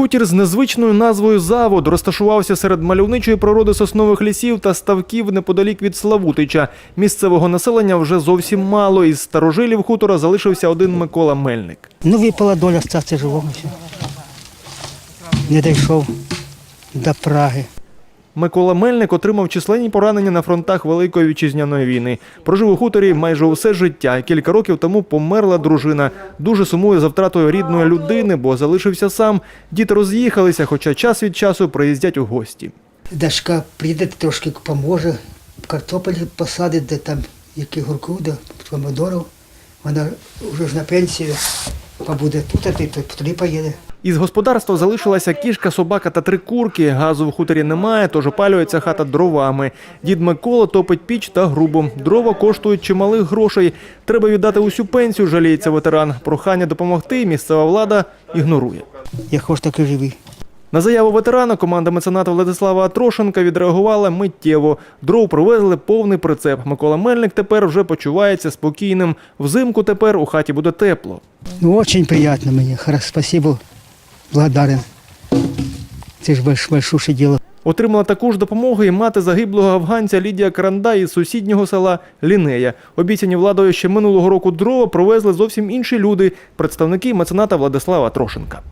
Хутір з незвичною назвою Завод розташувався серед мальовничої природи соснових лісів та ставків неподалік від Славутича. Місцевого населення вже зовсім мало. Із старожилів хутора залишився один Микола Мельник. Ну, випала доля статися живого. Не дійшов до Праги. Микола Мельник отримав численні поранення на фронтах Великої вітчизняної війни. Прожив у хуторі майже усе життя. Кілька років тому померла дружина. Дуже сумує за втратою рідної людини, бо залишився сам. Діти роз'їхалися, хоча час від часу приїздять у гості. Дашка прийде, трошки поможе, картопель посадить, де там які гурку, де помидорів. Вона вже ж на пенсію побуде тут, а ти то туди поїде. Із господарства залишилася кішка, собака та три курки. Газу в хуторі немає, тож опалюється хата дровами. Дід Микола топить піч та грубо. Дрова коштують чималих грошей. Треба віддати усю пенсію, жаліється ветеран. Прохання допомогти місцева влада ігнорує. Я хоч так і живий. На заяву ветерана команда мецената Владислава Атрошенка відреагувала миттєво. Дров привезли повний прицеп. Микола Мельник тепер вже почувається спокійним. Взимку тепер у хаті буде тепло. Ну, очень приятно мені. Спасибо, благодарен. Це ж большуше діло. Отримала також допомогу і мати загиблого афганця Лідія Каранда із сусіднього села Лінея. Обіцяні владою ще минулого року дрова провезли зовсім інші люди, представники мецената Владислава Трошенка.